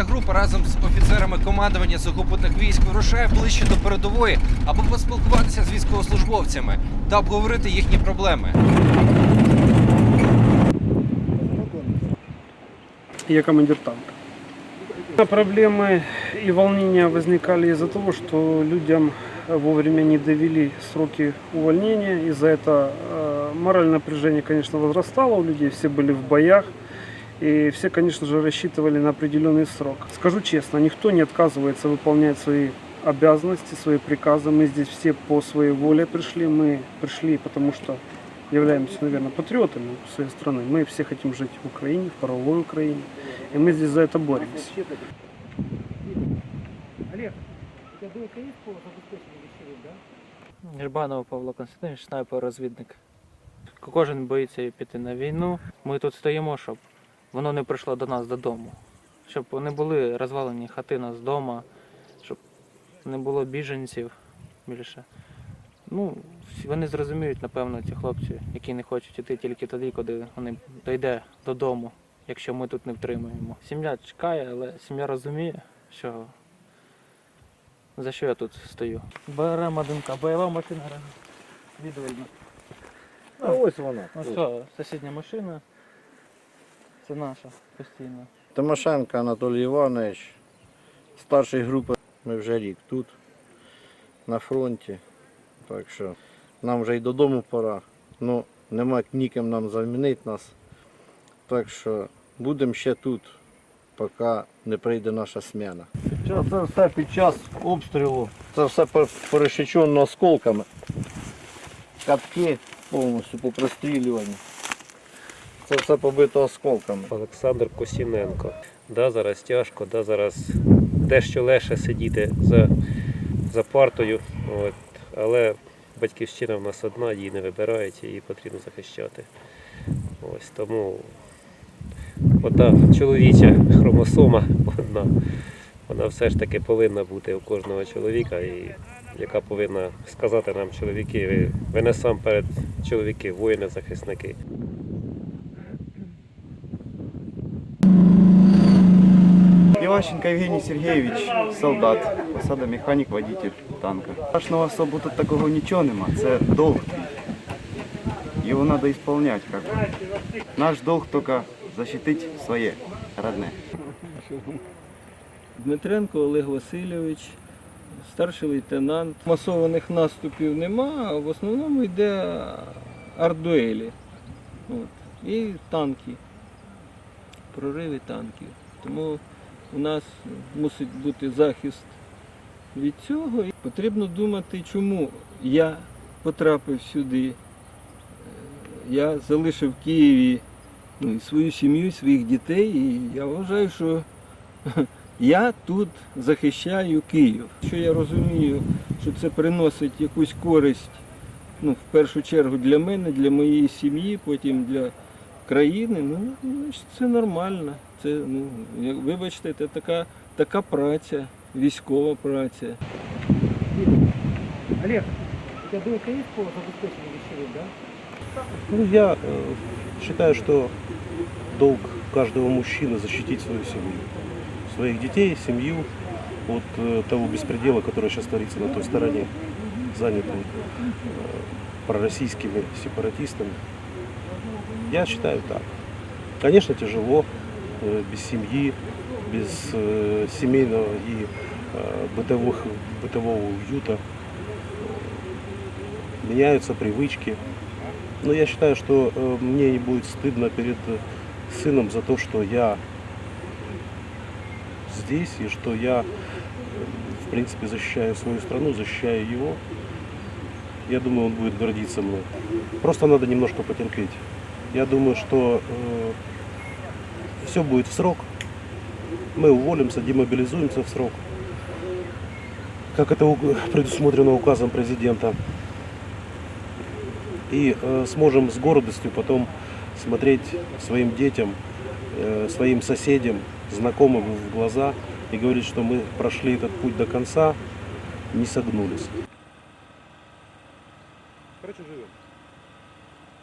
Мобільна група разом з офіцерами командування сухопутних військ вирушає ближче до передової, аби поспілкуватися з військовослужбовцями та обговорити їхні проблеми. Я командир танка. Проблемы и волнения возникали из-за того, что людям вовремя не довели сроки увольнения. Из-за этого э, моральное напряжение, конечно, возрастало у людей, все были в боях. И все, конечно же, рассчитывали на определенный срок. Скажу честно, никто не отказывается выполнять свои обязанности, свои приказы. Мы здесь все по своей воле пришли. Мы пришли, потому что являемся, наверное, патриотами своей страны. Мы все хотим жить в Украине, в правовой Украине. И мы здесь за это боремся. Олег, у тебя дойка есть по забезпеченню вещевых, да? Гербанов Павло Константинович, снайпер-розвідник. Кожен боїться піти на війну. Ми тут стоїмо, щоб воно не прийшло до нас додому. Щоб не були розвалені хати нас вдома, щоб не було біженців більше. Ну, вони зрозуміють, напевно, ці хлопці, які не хочуть іти тільки тоді, коли вони дійде додому, якщо ми тут не втримаємо. Сім'я чекає, але сім'я розуміє, що за що я тут стою. Беремо одинка, бойова машина відвідна. А ось вона. Ну що, сусідня машина. Це наша постійно. Тимошенко Анатолій Іванович, старший групи. Ми вже рік тут, на фронті. Так що нам вже й додому пора. Ну, нема ніким нам замінити нас. Так що будемо ще тут, поки не прийде наша сміна. Це все під час обстрілу. Це все перешичено осколками. Катки повністю попрострілювані. Це все побито осколками. Олександр Косіненко. Да, зараз тяжко, да, зараз дещо легше сидіти за, за партою. От. Але батьківщина в нас одна, її не вибирають, її потрібно захищати. Ось тому ота чоловіча хромосома одна, вона все ж таки повинна бути у кожного чоловіка, і яка повинна сказати нам чоловіки, ви, ви насамперед чоловіки, воїни, захисники. Иващенко Евгений Сергеевич, солдат, посада механік, водитель танка. Страшного особо тут такого нічого нема, це долг. Його треба виконувати. Наш долг тільки захистити своє родне. Дмитренко Олег Васильович, старший лейтенант. Масованих наступів нема, в основному йде артдуелі. От. І танки, прориви танків. Тому у нас мусить бути захист від цього. І потрібно думати, чому я потрапив сюди. Е, Я залишив в Києві ну, і свою сім'ю, і своїх дітей, і я вважаю, що я тут захищаю Київ. Що я розумію, що це приносить якусь користь, ну, в першу чергу для мене, для моєї сім'ї, потім для країни, ну, це нормально. Це, ну, як- вибачте, це така, така праця, військова праця. Олег, у тебя дойка есть по забезпеченню вещевых, да? Ну, я э, считаю, что долг каждого мужчины защитить свою семью, своих детей, семью от э, того беспредела, который сейчас творится на той стороне, занятой э, пророссийскими сепаратистами. Я считаю так. Конечно, тяжело э, без семьи, без э, семейного и э, бытовых, бытового уюта. Меняются привычки. Но я считаю, что мне не будет стыдно перед сыном за то, что я здесь и что я, в принципе, защищаю свою страну, защищаю его. Я думаю, он будет гордиться мной. Просто надо немножко потерпеть. Я думаю, что э, все будет в срок. Мы уволимся, демобилизуемся в срок. Как это предусмотрено указом президента. И э, сможем с гордостью потом смотреть своим детям, э, своим соседям, знакомым в глаза и говорить, что мы прошли этот путь до конца, не согнулись. Короче, живем.